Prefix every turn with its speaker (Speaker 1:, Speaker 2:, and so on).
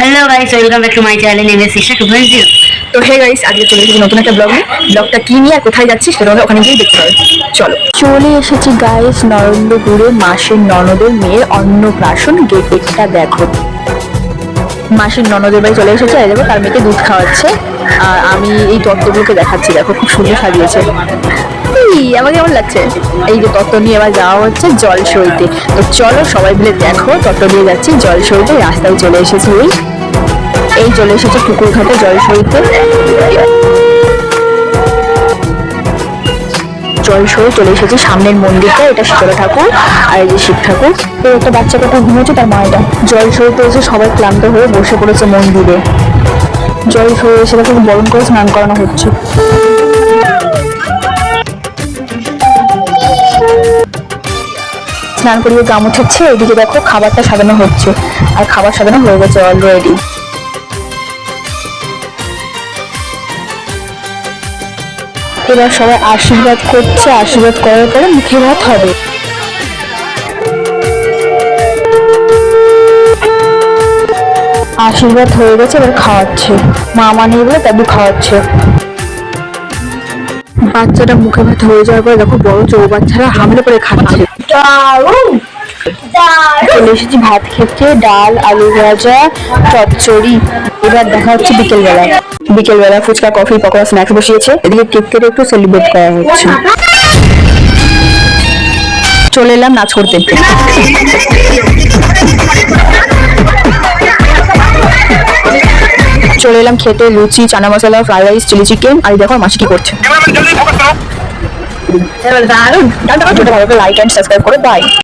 Speaker 1: Hello guys welcome back to my channel name is Isha two
Speaker 2: তো hey guys আজকে চলে এসেছি নতুন একটা ব্লগ নিয়ে ব্লগটা কি নিয়ে আর কোথায় যাচ্ছি সেটা আমরা ওখানে গিয়ে দেখতে হবে চলো। চলে এসেছি গাইস নরেন্দ্রপুরে মাসির ননদের মেয়ের অন্নপ্রাশন গেটটা দেখো। মাসির ননদের বাড়ি চলে এসেছে আর দেখো তার মেয়েকে দুধ খাওয়াচ্ছে। আর আমি এই তত্ত্বগুলোকে দেখাচ্ছি দেখো খুব সুন্দর সাজিয়েছে। আমাকে কেমন লাগছে? এই যে তত্ত্ব নিয়ে এবার যাওয়া হচ্ছে জল সইতে তো চলো সবাই মিলে দেখো, তত্ত্ব নিয়ে যাচ্ছি জল সইতে রাস্তায় চলে এসেছি ওই এই চলে এসেছে পুকুর ঘাটে জল সইতে জল সয়ে চলে এসেছি সামনের মন্দিরটা, এটা শীতলা ঠাকুর আর এই যে শিব ঠাকুর। তো একটা বাচ্চা কথা ঘুমিয়েছে, তার মায়েরা জল সইতে এসে সবাই ক্লান্ত হয়ে বসে পড়েছে মন্দিরে। জল সয়ে এসে দেখো বরণ করে স্নান করানো হচ্ছে। স্নান করিয়ে গাম উঠাচ্ছে এদিকে দেখো খাবারটা সাজানো হচ্ছে। আর খাবার সাজানো হয়ে গেছে অলরেডি এবার সবাই আশীর্বাদ করছে, আশীর্বাদ করার পরে মুখে ভাত হবে। আশীর্বাদ হয়ে গেছে, এবার খাওয়াচ্ছে। মা মানিয়ে বলে দাদু খাওয়াচ্ছে। বাচ্চাটা মুখে ভাত হয়ে যাওয়ার পরে দেখো বড় চৌ বাচ্চারা হামলে করে খাচ্ছে। চলে এসেছি ভাত খেতে ডাল আলু ভাজা চচ্চড়ি। এবার দেখা হচ্ছে বিকেলবেলা। বিকেলবেলা ফুচকা কফি পকোড়া স্ন্যাক্স বসিয়েছে। এদিকে কেক কেটে একটু সেলিব্রেট করা হচ্ছে। চলে এলাম নাচ করতে। চলে এলাম খেতে luchi chana masala fried rice chilli chicken. আর দেখো মাসি কি করছে। লাইক অ্যান্ড সাবস্ক্রাইব করে বাই